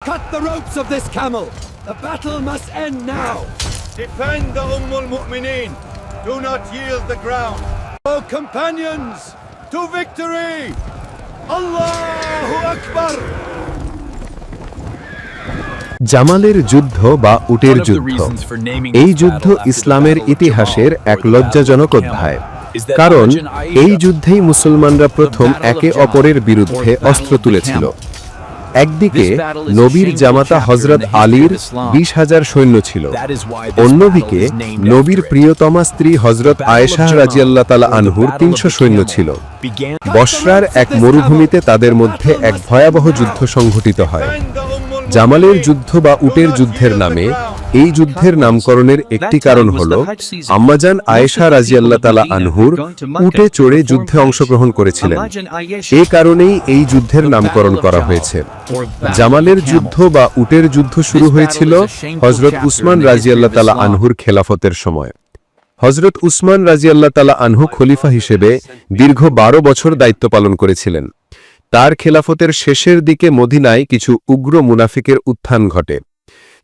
Cut the ropes of this camel. The battle must end now. Defend the Umm al-Mu'mineen. Do not yield the ground. Oh, companions, to victory! Allahu Akbar! জামালের যুদ্ধ বা উটের যুদ্ধ এই যুদ্ধ ইসলামের ইতিহাসের এক লজ্জাজনক অধ্যায় কারণ এই যুদ্ধেই মুসলমানরা প্রথম একে অপরের বিরুদ্ধে অস্ত্র তুলেছিল একদিকে নবীর জামাতা হজরত আলীর বিশ হাজার সৈন্য ছিল। অন্যদিকে নবীর প্রিয়তমা স্ত্রী হজরত আয়েশাহ রাজিয়াল্লা তালা আনহুর তিনশো সৈন্য ছিল। বসরার এক মরুভূমিতে তাদের মধ্যে এক ভয়াবহ যুদ্ধ সংঘটিত হয়। জামালের যুদ্ধ বা উটের যুদ্ধের নামে, এই যুদ্ধের নামকরণের একটি কারণ হল, আম্মাজান আয়েশা রাজিয়াল্লাহ তালা আনহুর উটে চড়ে যুদ্ধে অংশগ্রহণ করেছিলেন। এ কারণেই এই যুদ্ধের নামকরণ করা হয়েছে। জামালের যুদ্ধ বা উটের যুদ্ধ শুরু হয়েছিল হজরত উসমান রাজিয়াল্লা তালা আনহুর খেলাফতের সময়। হজরত উসমান রাজিয়াল্লাহ তালা আনহু খলিফা হিসেবে দীর্ঘ বারো বছর দায়িত্ব পালন করেছিলেন। তার খেলাফতের শেষের দিকে মদিনায় কিছু উগ্র মুনাফিকের উত্থান ঘটে।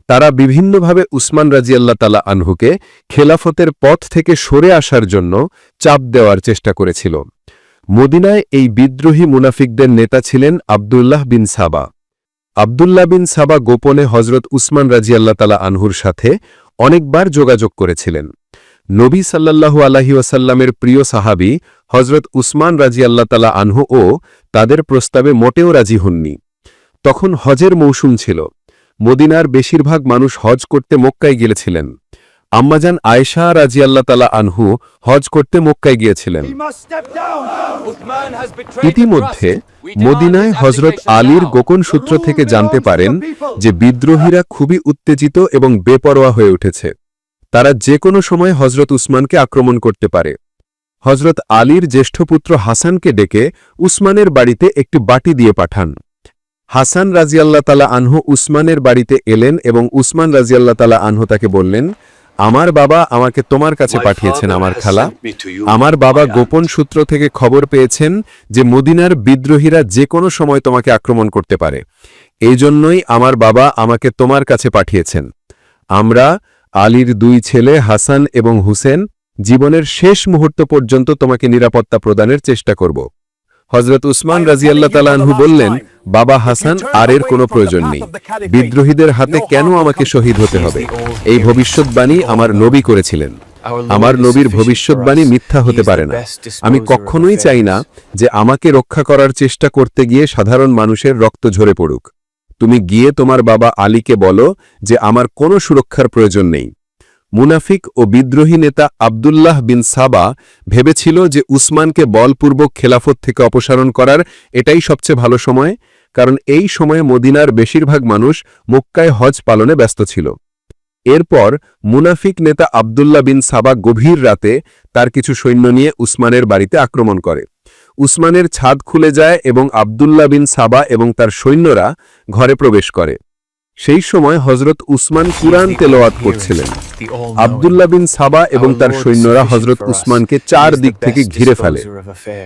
তারা বিভিন্নভাবে উসমান রাজিয়াল্লাহ তালা আনহুকে খেলাফতের পথ থেকে সরে আসার জন্য চাপ দেওয়ার চেষ্টা করেছিল। মদিনায় এই বিদ্রোহী মুনাফিকদের নেতা ছিলেন আবদুল্লাহ বিন সাবা। আবদুল্লাহ বিন সাবা গোপনে হজরত উসমান রাজিয়াল্লা তালা আনহুর সাথে অনেকবার যোগাযোগ করেছিলেন। নবী সাল্লাল্লাহু আলাহি ওয়াসাল্লামের প্রিয় সাহাবি হজরত উসমান রাজি আল্লাহ তালা আনহু ও তাদের প্রস্তাবে মোটেও রাজি হননি। তখন হজের মৌসুম ছিল। মদিনার বেশিরভাগ মানুষ হজ করতে মক্কায় গিয়েছিলেন। আম্মাজান আয়েশা রাজি আল্লাহ তালা আনহু হজ করতে মক্কায় গিয়েছিলেন। ইতিমধ্যে মদিনায় হজরত আলীর. গোপন সূত্র থেকে জানতে পারেন যে বিদ্রোহীরা খুবই উত্তেজিত এবং বেপরোয়া হয়ে উঠেছে। তারা যে কোনো সময় হজরত উসমানকে আক্রমণ করতে পারে। হজরত আলীর জ্যেষ্ঠ পুত্র হাসানকে ডেকে উসমানের বাড়িতে একটি বাটি দিয়ে পাঠান। হাসান রাজিয়াল্লাহ তালা আনহু উসমানের বাড়িতে এলেন এবং উসমান রাজিয়াল্লাহ তালা আনহু তাকে বললেন আমার বাবা আমাকে তোমার কাছে পাঠিয়েছেন আমার খালা। আমার বাবা গোপন সূত্র থেকে খবর পেয়েছেন যে মদিনার বিদ্রোহীরা যে কোনো সময় তোমাকে আক্রমণ করতে পারে। এই জন্যই আমার বাবা আমাকে তোমার কাছে পাঠিয়েছেন। আমরা আলীর দুই ছেলে হাসান এবং হুসেন জীবনের শেষ মুহূর্ত পর্যন্ত তোমাকে নিরাপত্তা প্রদানের চেষ্টা করব। হজরত উসমান রাজিয়াল্লাহ তালানহু বললেন, বাবা হাসান আর এর কোনো প্রয়োজন নেই। বিদ্রোহীদের হাতে কেন আমাকে শহীদ হতে হবে? এই ভবিষ্যৎবাণী আমার নবী করেছিলেন। আমার নবীর ভবিষ্যৎবাণী মিথ্যা হতে পারে না। আমি কখনোই চাই না যে আমাকে রক্ষা করার চেষ্টা করতে গিয়ে সাধারণ মানুষের রক্ত ঝরে পড়ুক। তুমি গিয়ে তোমার বাবা আলীকে বলো যে আমার কোনো সুরক্ষার প্রয়োজন নেই। মুনাফিক ও বিদ্রোহী নেতা আবদুল্লাহ বিন সাবা ভেবেছিল যে উসমানকে বলপূর্বক খেলাফত থেকে অপসারণ করার এটাই সবচেয়ে ভালো সময়, কারণ এই সময়ে মদিনার বেশিরভাগ মানুষ মক্কায় হজ পালনে ব্যস্ত ছিল। এরপর মুনাফিক নেতা আবদুল্লাহ বিন সাবা গভীর রাতে তার কিছু সৈন্য নিয়ে উসমানের বাড়িতে আক্রমণ করে। উসমানের ছাদ খুলে যায় এবং আবদুল্লাহ বিন সাবা এবং তার সৈন্যরা ঘরে প্রবেশ করে। সেই সময় হজরত উসমান কুরআন তেলাওয়াত করছিলেন। আবদুল্লাহ বিন সাবা এবং তার সৈন্যরা হজরত উসমানকে চার দিক থেকে ঘিরে ফেলে।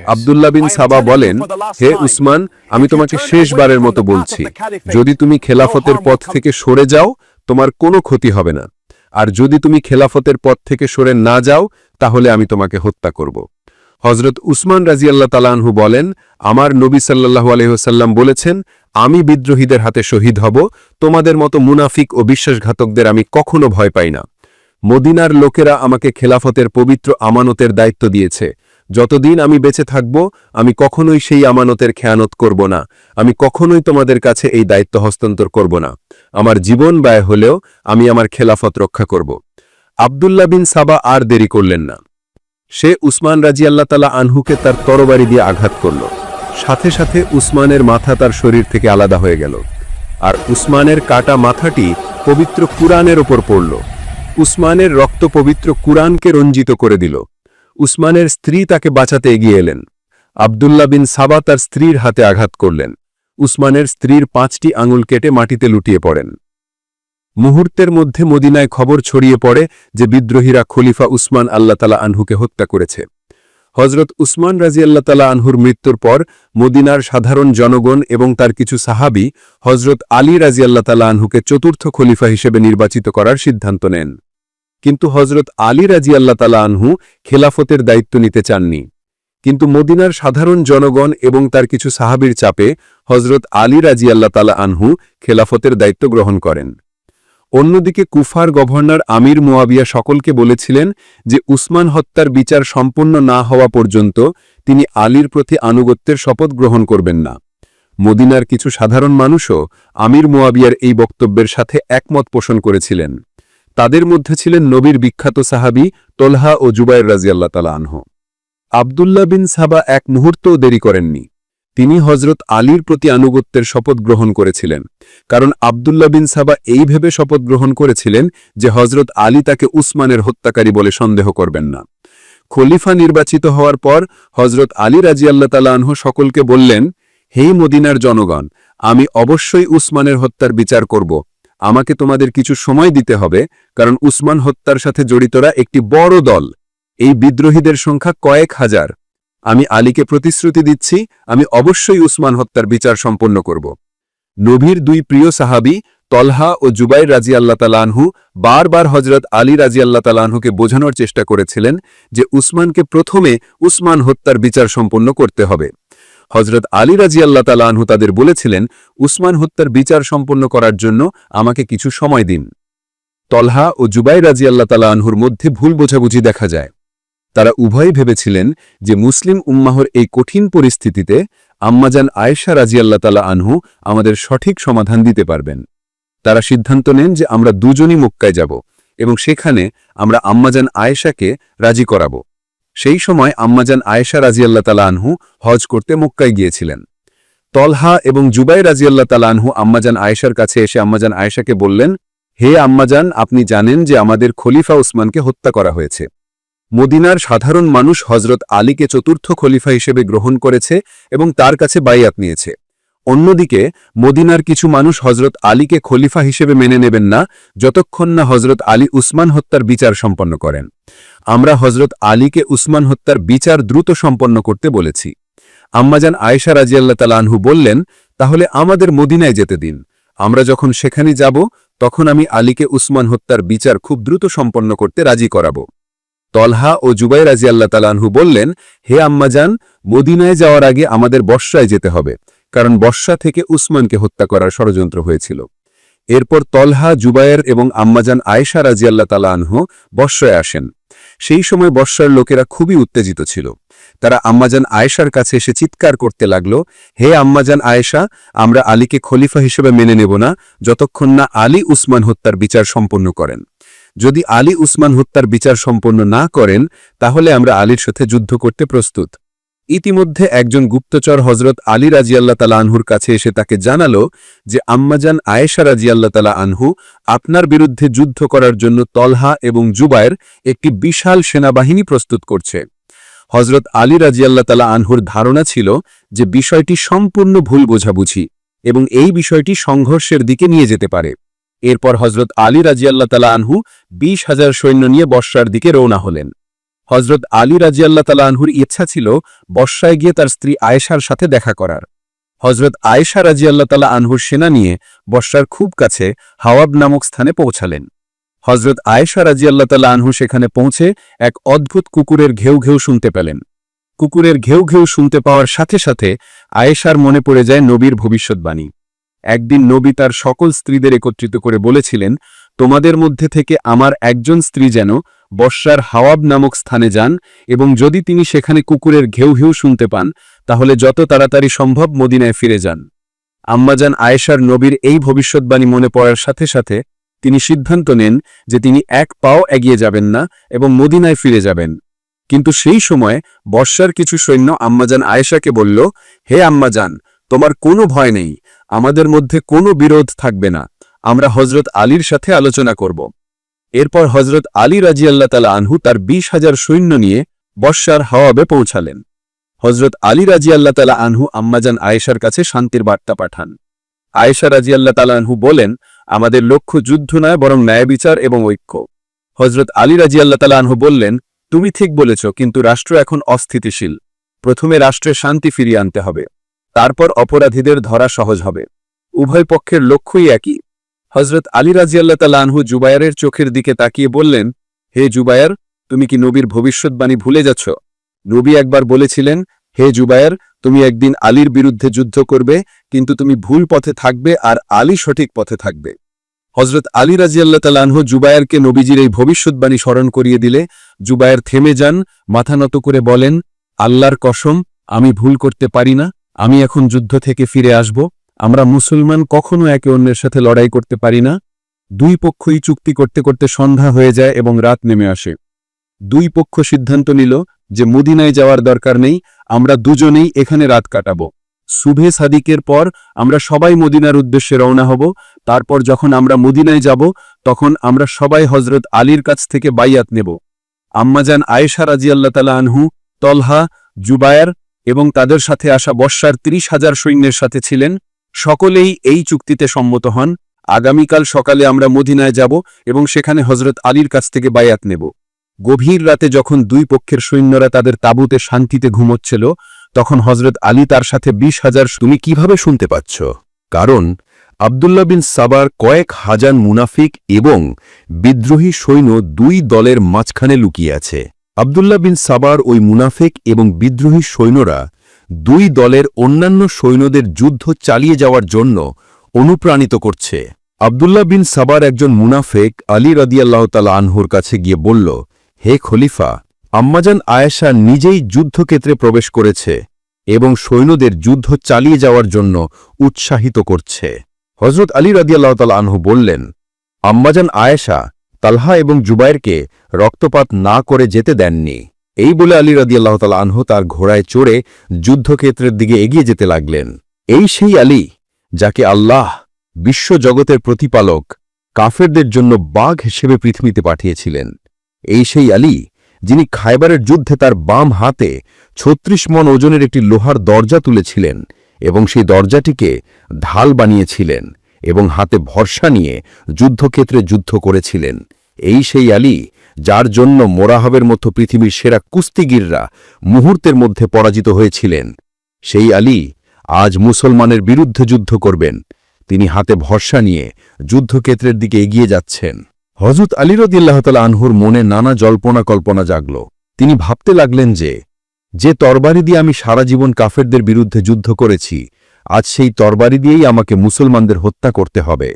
আবদুল্লাহ বিন সাবা বলেন, হে উসমান, আমি তোমাকে শেষবারের মতো বলছি, যদি তুমি খেলাফতের পথ থেকে সরে যাও, তোমার কোনো ক্ষতি হবে না। আর যদি তুমি খেলাফতের পথ থেকে সরে না যাও, তাহলে আমি তোমাকে হত্যা করব। হজরত উসমান রাজিয়াল্লাহ তালানহু বলেন, আমার নবী সাল্লাহু আলহ্লাম বলেছেন, আমি বিদ্রোহীদের হাতে শহীদ হব, তোমাদের মতো মুনাফিক ও বিশ্বাসঘাতকদের আমি কখনো ভয় পাই না। মদিনার লোকেরা আমাকে খেলাফতের পবিত্র আমানতের দায়িত্ব দিয়েছে। যতদিন আমি বেঁচে থাকব, আমি কখনোই সেই আমানতের খেয়ানত করব না। আমি কখনোই তোমাদের কাছে এই দায়িত্ব হস্তান্তর করব না। আমার জীবন ব্যয় হলেও আমি আমার খেলাফত রক্ষা করব। আবদুল্লাহ বিন সাবা আর দেরি করলেন না। সে উসমান রাজিয়াল্লাহ তালা আনহুকে তার তরবারি দিয়ে আঘাত করল। সাথে সাথে উসমানের মাথা তার শরীর থেকে আলাদা হয়ে গেল। আর উসমানের কাটা মাথাটি পবিত্র কুরআনের ওপর পড়ল। উসমানের রক্ত পবিত্র কুরআনকে রঞ্জিত করে দিল। উসমানের স্ত্রী তাকে বাঁচাতে এগিয়ে এলেন। আবদুল্লাহ বিন সাবা তার স্ত্রীর হাতে আঘাত করলেন। উসমানের স্ত্রীর পাঁচটি আঙুল কেটে মাটিতে লুটিয়ে পড়েন। মুহূর্তের মধ্যে মদিনায় খবর ছড়িয়ে পড়ে যে বিদ্রোহীরা খলিফা উসমান আল্লাহ তালা আনহুকে হত্যা করেছে। হজরত উসমান রাজিয়াল্লা তালা আনহুর মৃত্যুর পর মদিনার সাধারণ জনগণ এবং তার কিছু সাহাবি হজরত আলী রাজিয়াল্লা তালা আনহুকে চতুর্থ খলিফা হিসেবে নির্বাচিত করার সিদ্ধান্ত নেন। কিন্তু হজরত আলী রাজিয়াল্লা তালা আনহু খেলাফতের দায়িত্ব নিতে চাননি। কিন্তু মদিনার সাধারণ জনগণ এবং তার কিছু সাহাবির চাপে হজরত আলী রাজিয়াল্লা তালা আনহু খেলাফতের দায়িত্ব গ্রহণ করেন। অন্যদিকে কুফার গভর্নর আমির মোয়াবিয়া সকলকে বলেছিলেন যে উসমান হত্যার বিচার সম্পন্ন না হওয়া পর্যন্ত তিনি আলীর প্রতি আনুগত্যের শপথ গ্রহণ করবেন না। মদিনার কিছু সাধারণ মানুষও আমির মোয়াবিয়ার এই বক্তব্যের সাথে একমত পোষণ করেছিলেন। তাদের মধ্যে ছিলেন নবীর বিখ্যাত সাহাবি তোলহা ও জুবাইর রাজিয়াল্লা তালা আনহ। আবদুল্লাহ বিন সাবা এক মুহূর্তও দেরি করেননি। তিনি হজরত আলীর প্রতি আনুগত্যের শপথ গ্রহণ করেছিলেন। কারণ আবদুল্লাহ বিন সাবা এই ভেবে শপথ গ্রহণ করেছিলেন যে হজরত আলী তাকে উসমানের হত্যাকারী বলে সন্দেহ করবেন না। খলিফা নির্বাচিত হওয়ার পর হজরত আলী রাজিয়াল্লা তালাহ সকলকে বললেন হেই মদিনার জনগণ, আমি অবশ্যই উসমানের হত্যার বিচার করব। আমাকে তোমাদের কিছু সময় দিতে হবে, কারণ উসমান হত্যার সাথে জড়িতরা একটি বড় দল। এই বিদ্রোহীদের সংখ্যা কয়েক হাজার। আমি আলীকে প্রতিশ্রুতি দিচ্ছি, আমি অবশ্যই উসমান হত্যার বিচার সম্পন্ন করব। নভীর দুই প্রিয় সাহাবি, তলহা ও জুবাইর রাজি আল্লাহ তালানহু বারবার হজরত আলী রাজি আল্লাহ তালানহুকে বোঝানোর চেষ্টা করেছিলেন যে উসমানকে প্রথমে উসমান হত্যার বিচার সম্পন্ন করতে হবে। হজরত আলী রাজি আল্লাহ তালানহু তাদের বলেছিলেন, উসমান হত্যার বিচার সম্পন্ন করার জন্য আমাকে কিছু সময় দিন। তলহা ও জুবাই রাজি আল্লাহ তালানহুর মধ্যে ভুল বোঝাবুঝি দেখা যায়। তারা উভয়ই ভেবেছিলেন যে মুসলিম উম্মাহর এই কঠিন পরিস্থিতিতে আম্মাজান আয়েশা রাজিয়াল্লা তালা আনহু আমাদের সঠিক সমাধান দিতে পারবেন। তারা সিদ্ধান্ত নেন যে আমরা দুজনই মক্কায় যাব এবং সেখানে আমরা আম্মাজান আয়েশাকে রাজি করাব। সেই সময় আম্মাজান আয়েশা রাজিয়াল্লা তালা আনহু হজ করতে মক্কায় গিয়েছিলেন। তলহা এবং জুবাই রাজিয়াল্লা তালা আনহু আম্মাজান আয়েশার কাছে এসে আম্মাজান আয়েশাকে বললেন, হে আম্মাজান, আপনি জানেন যে আমাদের খলিফা উসমানকে হত্যা করা হয়েছে। মদিনার সাধারণ মানুষ হজরত আলীকে চতুর্থ খলিফা হিসেবে গ্রহণ করেছে এবং তার কাছে বাইয়াত নিয়েছে। অন্যদিকে, মদিনার কিছু মানুষ হজরত আলীকে খলিফা হিসেবে মেনে নেবেন না, যতক্ষণ না হজরত আলী উসমান হত্যার বিচার সম্পন্ন করেন। আমরা হজরত আলীকে উসমান হত্যার বিচার দ্রুত সম্পন্ন করতে বলেছি। আম্মাজান আয়েশা রাজিয়াল্লা তালানহু বললেন, তাহলে আমাদের মদিনায় যেতে দিন। আমরা যখন সেখানে যাব, তখন আমি আলীকে উসমান হত্যার বিচার খুব দ্রুত সম্পন্ন করতে রাজি করাব। তলহা ও জুবাই রাজি আল্লাহ তালানহু বললেন, হে আম্মাজান মদিনায় যাওয়ার আগে আমাদের বর্ষায় যেতে হবে, কারণ বর্ষা থেকে উসমানকে হত্যা করার ষড়যন্ত্র হয়েছিল। এরপর তলহা জুবায়ের এবং আম্মাজান আয়েশা রাজি আল্লাহ তালানহু বর্ষায় আসেন। সেই সময় বর্ষার লোকেরা খুবই উত্তেজিত ছিল। তারা আম্মাজান আয়েশার কাছে এসে চিৎকার করতে লাগল, হে আম্মাজান আয়েশা, আমরা আলীকে খলিফা হিসেবে মেনে নেব না, যতক্ষণ না আলী উসমান হত্যার বিচার সম্পন্ন করেন। যদি আলী উসমান হত্যার বিচার সম্পন্ন না করেন, তাহলে আমরা আলীর সাথে যুদ্ধ করতে প্রস্তুত। ইতিমধ্যে একজন গুপ্তচর হজরত আলী রাজিয়াল্লা তালা আনহুর কাছে এসে তাকে জানালো যে, আম্মাজান আয়েশা রাজিয়াল্লা তালা আনহু আপনার বিরুদ্ধে যুদ্ধ করার জন্য তলহা এবং জুবায়ের একটি বিশাল সেনাবাহিনী প্রস্তুত করছে। হজরত আলী রাজিয়াল্লা তালা আনহুর ধারণা ছিল যে, বিষয়টি সম্পূর্ণ ভুল বোঝাবুঝি এবং এই বিষয়টি সংঘর্ষের দিকে নিয়ে যেতে পারে। এরপর হজরত আলী রাজিয়াল্লা তালা আনহু বিশ হাজার সৈন্য নিয়ে বর্ষার দিকে রওনা হলেন। হজরত আলী রাজিয়াল্লা তালা আনহুর ইচ্ছা ছিল বর্ষায় গিয়ে তার স্ত্রী আয়েশার সাথে দেখা করার। হজরত আয়েশা রাজিয়াল্লা তালা আনহুর সেনা নিয়ে বর্ষার খুব কাছে হাওয়াব নামক স্থানে পৌঁছালেন। হজরত আয়েশা রাজিয়াল্লা তালা আনহু সেখানে পৌঁছে এক অদ্ভুত কুকুরের ঘেউ ঘেউ শুনতে পেলেন। কুকুরের ঘেউ ঘেউ শুনতে পাওয়ার সাথে সাথে আয়েশার মনে পড়ে যায় নবীর ভবিষ্যৎবাণী। একদিন নবী তার সকল স্ত্রীদের একত্রিত করে বলেছিলেন, তোমাদের মধ্যে থেকে আমার একজন স্ত্রী যেন বর্ষার হাওয়াব নামক স্থানে যান এবং যদি তিনি সেখানে কুকুরের ঘেউ ঘেউ শুনতে পান, তাহলে যত তাড়াতাড়ি সম্ভব মদিনায় ফিরে যান। আম্মাজান আয়েশার নবীর এই ভবিষ্যৎবাণী মনে পড়ার সাথে সাথে তিনি সিদ্ধান্ত নেন যে তিনি এক পাও এগিয়ে যাবেন না এবং মদিনায় ফিরে যাবেন। কিন্তু সেই সময় বর্ষার কিছু সৈন্য আম্মাজান আয়েশাকে বলল, হে আম্মাজান তোমার কোনো ভয় নেই, আমাদের মধ্যে কোনো বিরোধ থাকবে না, আমরা হজরত আলীর সাথে আলোচনা করব। এরপর হজরত আলী রাজিয়াল্লা তালা আনহু তার বিশ হাজার সৈন্য নিয়ে বর্ষার হাওয়াবে পৌঁছালেন। হজরত আলী রাজিয়াল্লা তালা আনহু আম্মাজান আয়েশার কাছে শান্তির বার্তা পাঠান। আয়েশা রাজিয়াল্লা তালা আনহু বলেন, আমাদের লক্ষ্য যুদ্ধ নয়, বরং ন্যায় বিচার এবং ঐক্য। হজরত আলী রাজিয়াল্লা তালা আনহু বললেন, তুমি ঠিক বলেছ, কিন্তু রাষ্ট্র এখন অস্থিতিশীল। প্রথমে রাষ্ট্রে শান্তি ফিরিয়ে আনতে হবে। তারপর অপরাধীদের ধরা সহজ হবে। উভয় পক্ষের লক্ষ্যই একই। হজরত আলী রাজিয়াল্লাহ তালানহু জুবায়ারের চোখের দিকে তাকিয়ে বললেন, হে জুবায়ার, তুমি কি নবীর ভবিষ্যৎবাণী ভুলে যাচ্ছ? নবী একবার বলেছিলেন, হে জুবায়ার, তুমি একদিন আলীর বিরুদ্ধে যুদ্ধ করবে, কিন্তু তুমি ভুল পথে থাকবে আর আলী সঠিক পথে থাকবে। হজরত আলী রাজিয়াল্লাহ তালানহু জুবায়ারকে নবীজির এই ভবিষ্যৎবাণী স্মরণ করিয়ে দিলে, জুবায়ের থেমে যান, মাথা নত করে বলেন, আল্লাহর কসম, আমি ভুল করতে পারি না। আমি এখন যুদ্ধ থেকে ফিরে আসব, আমরা মুসলমান কখনো একে অন্যের সাথে লড়াই করতে পারি না। দুই পক্ষই চুক্তি করতে করতে সন্ধ্যা হয়ে যায় এবং রাত নেমে আসে। দুই পক্ষ সিদ্ধান্ত নিল যে মদিনায় যাওয়ার দরকার নেই, আমরা দুজনেই এখানে রাত কাটাব। সুভে সাদিকের পর আমরা সবাই মদিনার উদ্দেশ্যে রওনা হব, তারপর যখন আমরা মদিনায় যাব, তখন আমরা সবাই হজরত আলীর কাছ থেকে বাইয়াত নেব। আম্মাজান আয়েশা রাজিয়াল্লা তালা আনহু, তলহা, জুবায়ার এবং তাদের সাথে আসা বর্ষার ত্রিশ হাজার সৈন্যের সাথে ছিলেন, সকলেই এই চুক্তিতে সম্মত হন, আগামীকাল সকালে আমরা মদিনায় যাব এবং সেখানে হজরত আলীর কাছ থেকে বায়াত নেব। গভীর রাতে যখন দুই পক্ষের সৈন্যরা তাদের তাঁবুতে শান্তিতে ঘুমোচ্ছিল, তখন হজরত আলী তার সাথে বিশ হাজার তুমি কীভাবে শুনতে পাচ্ছ? কারণ আবদুল্লাহ বিন সাবার কয়েক হাজার মুনাফিক এবং বিদ্রোহী সৈন্য দুই দলের মাঝখানে লুকিয়ে আছে। আবদুল্লাহ বিন সাবার ওই মুনাফেক এবং বিদ্রোহী সৈন্যরা দুই দলের অন্যান্য সৈন্যদের যুদ্ধ চালিয়ে যাওয়ার জন্য অনুপ্রাণিত করছে। আবদুল্লাহ বিন সাবার একজন মুনাফেক আলী রদিয়াল্লাহ তালা আনহুর কাছে গিয়ে বলল, হে খলিফা, আম্মাজান আয়েশা নিজেই যুদ্ধক্ষেত্রে প্রবেশ করেছে এবং সৈন্যদের যুদ্ধ চালিয়ে যাওয়ার জন্য উৎসাহিত করছে। হজরত আলী রাদিয়াল্লাহ তাল আনহু বললেন, আম্মাজান আয়েশা তালহা এবং জুবাইরকে রক্তপাত না করে যেতে দেননি। এই বলে আলী রাদিয়াল্লাহ তাল আনহু তার ঘোড়ায় চড়ে যুদ্ধক্ষেত্রের দিকে এগিয়ে যেতে লাগলেন। এই সেই আলী যাকে আল্লাহ বিশ্বজগতের প্রতিপালক, কাফেরদের জন্য বাঘ হিসেবে পৃথিবীতে পাঠিয়েছিলেন। এই সেই আলী যিনি খাইবারের যুদ্ধে তার বাম হাতে ছত্রিশ মন ওজনের একটি লোহার দরজা তুলেছিলেন এবং সেই দরজাটিকে ঢাল বানিয়েছিলেন এবং হাতে ভরসা নিয়ে যুদ্ধক্ষেত্রে যুদ্ধ করেছিলেন। এই সেই আলী, যার জন্য মোরাহবের মতো পৃথিবীর সেরা কুস্তিগিররা মুহূর্তের মধ্যে পরাজিত হয়েছিলেন। সেই আলী আজ মুসলমানের বিরুদ্ধে যুদ্ধ করবেন। তিনি হাতে ভরসা নিয়ে যুদ্ধক্ষেত্রের দিকে এগিয়ে যাচ্ছেন। হজরত আলী রদিল্লাহতাল আনহুর মনে নানা জল্পনা কল্পনা জাগল। তিনি ভাবতে লাগলেন যে যে তরবারি দিয়ে আমি সারা জীবন কাফেরদের বিরুদ্ধে যুদ্ধ করেছি, আজ সেই তরবারি দিয়েই আমাকে মুসলমানদের হত্যা করতে হবে।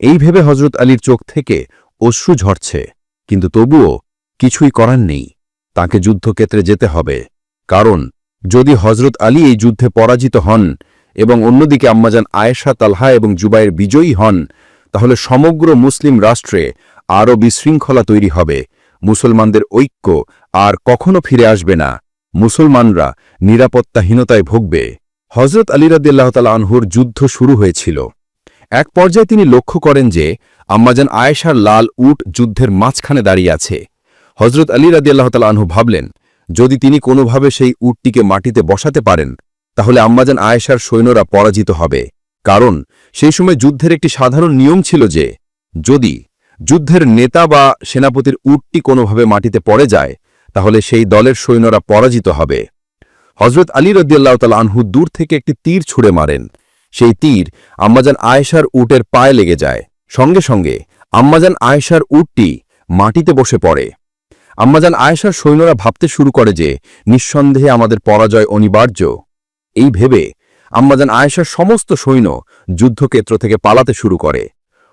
এই ভেবে হজরত আলীর চোখ থেকে অশ্রু ঝরছে, কিন্তু তবুও কিছুই করার নেই। তাকে যুদ্ধক্ষেত্রে যেতে হবে, কারণ যদি হজরত আলী এই যুদ্ধে পরাজিত হন এবং অন্যদিকে আম্মাজান আয়েশা, তালহা এবং জুবাইয়ের বিজয়ী হন, তাহলে সমগ্র মুসলিম রাষ্ট্রে আরও বিশৃঙ্খলা তৈরি হবে। মুসলমানদের ঐক্য আর কখনো ফিরে আসবে না। মুসলমানরা নিরাপত্তাহীনতায় ভুগবে। হজরত আলী আনহুর যুদ্ধ শুরু হয়েছিল। এক পর্যায়ে তিনি লক্ষ্য করেন যে আম্মাজান আয়েশার লাল উট যুদ্ধের মাঝখানে দাঁড়িয়ে আছে। হজরত আলী রাদিয়াল্লাহতাল আনহু ভাবলেন, যদি তিনি কোনোভাবে সেই উটটিকে মাটিতে বসাতে পারেন, তাহলে আম্মাজান আয়েশার সৈন্যরা পরাজিত হবে। কারণ সেই সময় যুদ্ধের একটি সাধারণ নিয়ম ছিল যে, যদি যুদ্ধের নেতা বা সেনাপতির উটটি কোনোভাবে মাটিতে পড়ে যায়, তাহলে সেই দলের সৈন্যরা পরাজিত হবে। হজরত আলী রদ্দিয়াল্লাহ তাল আনহু দূর থেকে একটি তীর ছুঁড়ে মারেন। সেই তীর আম্মাজান আয়েশার উটের পায়ে লেগে যায়। সঙ্গে সঙ্গে আম্মাজান আয়েশার উটটি মাটিতে বসে পড়ে। আম্মাজান আয়েশার সৈন্যরা ভাবতে শুরু করে যে, নিঃসন্দেহে আমাদের পরাজয় অনিবার্য। এই ভেবে আম্মাজান আয়েশার সমস্ত সৈন্য যুদ্ধক্ষেত্র থেকে পালাতে শুরু করে।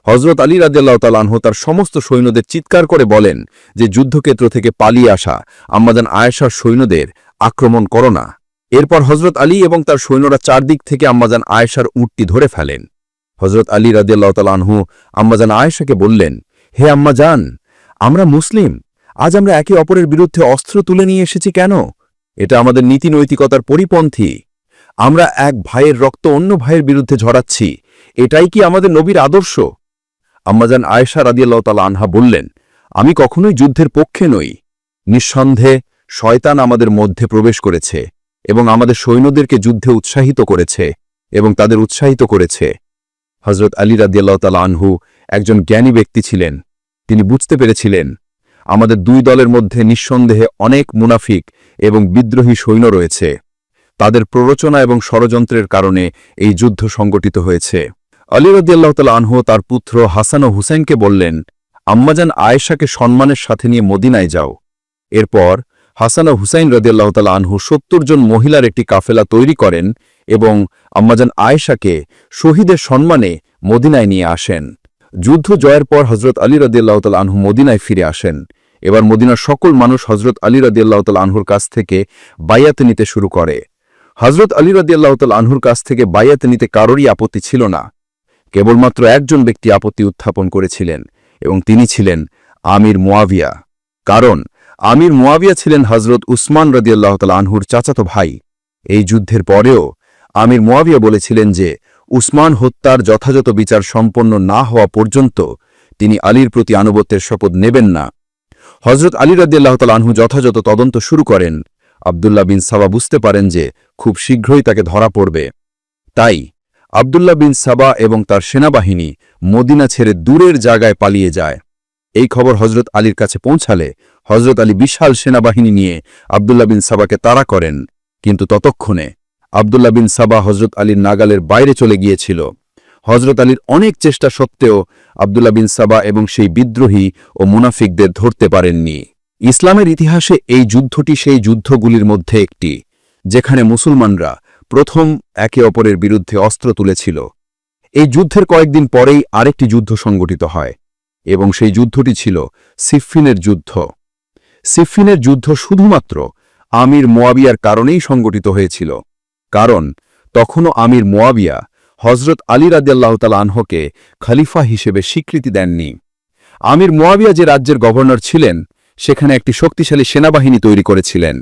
হজরত আলী রাজ্লাহ তালানহ তার সমস্ত সৈন্যদের চিৎকার করে বলেন যে, যুদ্ধক্ষেত্র থেকে পালিয়ে আসা আম্মাজান আয়েশার সৈন্যদের আক্রমণ করো না। এরপর হজরত আলী এবং তার সৈন্যরা চারদিক থেকে আম্মাজান আয়েশার উটটি ধরে ফেলেন। হজরত আলী রাজিয়াল্লাহ তালানহু আম্মাজান আয়েশাকে বললেন, হে আম্মাজান, আমরা মুসলিম, আজ আমরা একে অপরের বিরুদ্ধে অস্ত্র তুলে নিয়ে এসেছি কেন? এটা আমাদের নীতি নৈতিকতার পরিপন্থী। আমরা এক ভাইয়ের রক্ত অন্য ভাইয়ের বিরুদ্ধে ঝরাচ্ছি এটাই কি আমাদের নবীর আদর্শ? আম্মাজান আয়েশা রাদিয়াল্লাহ তালা আনহা বললেন, আমি কখনোই যুদ্ধের পক্ষে নই। নিঃসন্দেহে শয়তান আমাদের মধ্যে প্রবেশ করেছে। এবং আমাদের সৈন্যদেরকে যুদ্ধে উৎসাহিত করেছে এবং তাদের উৎসাহিত করেছে। হজরত আলী রাদিয়াল্লাহ তালা আনহু একজন জ্ঞানী ব্যক্তি ছিলেন। তিনি বুঝতে পেরেছিলেন, আমাদের দুই দলের মধ্যে নিঃসন্দেহে অনেক মুনাফিক এবং বিদ্রোহী সৈন্য রয়েছে। তাদের প্ররোচনা এবং ষড়যন্ত্রের কারণে এই যুদ্ধ সংগঠিত হয়েছে। আলী রদিয়াল্লাহ তাল আনহু তার পুত্র হাসান ও হুসেনকে বললেন, আম্মাজান আয়েশাকে সম্মানের সাথে নিয়ে মদিনায় যাও। এরপর হাসান ও হুসাইন রদিয়াল্লাহ তাল আনহু সত্তর জন মহিলার একটি কাফেলা তৈরি করেন এবং আম্মাজান আয়েশাকে শহীদের সম্মানে মদিনায় নিয়ে আসেন। যুদ্ধ জয়ের পর হজরত আলী রদিয়াল্লাহ তাল আনহু মদিনায় ফিরে আসেন। এবার মদিনার সকল মানুষ হজরত আলী রদিয়াল্লাহ তাল আনহুর কাছ থেকে বাইয়াতে নিতে শুরু করে। হজরত আলী রদিয়াল্লাহ তাল আনহুর কাছ থেকে বাইয়াতে নিতে কারোরই আপত্তি ছিল না। কেবলমাত্র একজন ব্যক্তি আপত্তি উত্থাপন করেছিলেন এবং তিনি ছিলেন আমির মোয়াবিয়া। কারণ আমির মোয়াবিয়া ছিলেন হজরত উসমান রদিয়াল্লাহ তাল আনহুর চাচাতো ভাই। এই যুদ্ধের পরেও আমির মোয়াবিয়া বলেছিলেন যে, উসমান হত্যার যথাযথ বিচার সম্পন্ন না হওয়া পর্যন্ত তিনি আলীর প্রতি আনুগত্যের শপথ নেবেন না। হজরত আলী রদিয়াল্লাহ তাল আনহু যথাযথ তদন্ত শুরু করেন। আবদুল্লাহ বিন সাবা বুঝতে পারেন যে, খুব শীঘ্রই তাকে ধরা পড়বে। তাই আবদুল্লাহ বিন সাবা এবং তার সেনাবাহিনী মদিনা ছেড়ে দূরের জায়গায় পালিয়ে যায়। এই খবর হজরত আলীর কাছে পৌঁছালে হজরত আলী বিশাল সেনাবাহিনী নিয়ে আবদুল্লাহ বিন সাবাকে তাড়া করেন। কিন্তু ততক্ষণে আবদুল্লা বিন সাবা হজরত আলীর নাগালের বাইরে চলে গিয়েছিল। হজরত আলীর অনেক চেষ্টা সত্ত্বেও আবদুল্লাহ বিন সাবা এবং সেই বিদ্রোহী ও মুনাফিকদের ধরতে পারেননি। ইসলামের ইতিহাসে এই যুদ্ধটি সেই যুদ্ধগুলির মধ্যে একটি, যেখানে মুসলমানরা প্রথম একে অপরের বিরুদ্ধে অস্ত্র তুলেছিল। এই যুদ্ধের কয়েকদিন পরেই আরেকটি যুদ্ধ সংগঠিত হয় এবং সেই যুদ্ধটি ছিল সিফিনের যুদ্ধ। সিফিনের যুদ্ধ শুধুমাত্র আমির মোয়াবিয়ার কারণেই সংগঠিত হয়েছিল। কারণ তখনও আমির মোয়াবিয়া হজরত আলী রাদিয়াল্লাহ তাল আনহকে খলিফা হিসেবে স্বীকৃতি দেননি। আমির মোয়াবিয়া যে রাজ্যের গভর্নর ছিলেন, সেখানে একটি শক্তিশালী সেনাবাহিনী তৈরি করেছিলেন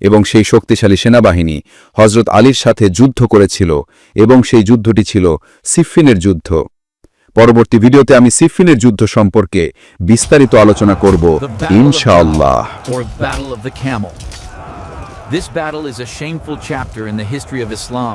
এবং সেই শক্তিশালী সেনাবাহিনী হজরত আলীর সাথে যুদ্ধ করেছিল এবং সেই যুদ্ধটি ছিল সিফিনের যুদ্ধ। পরবর্তী ভিডিওতে আমি সিফিনের যুদ্ধ সম্পর্কে বিস্তারিত আলোচনা করব ইনশাআল্লাহ. This battle is a shameful chapter in the history of Islam.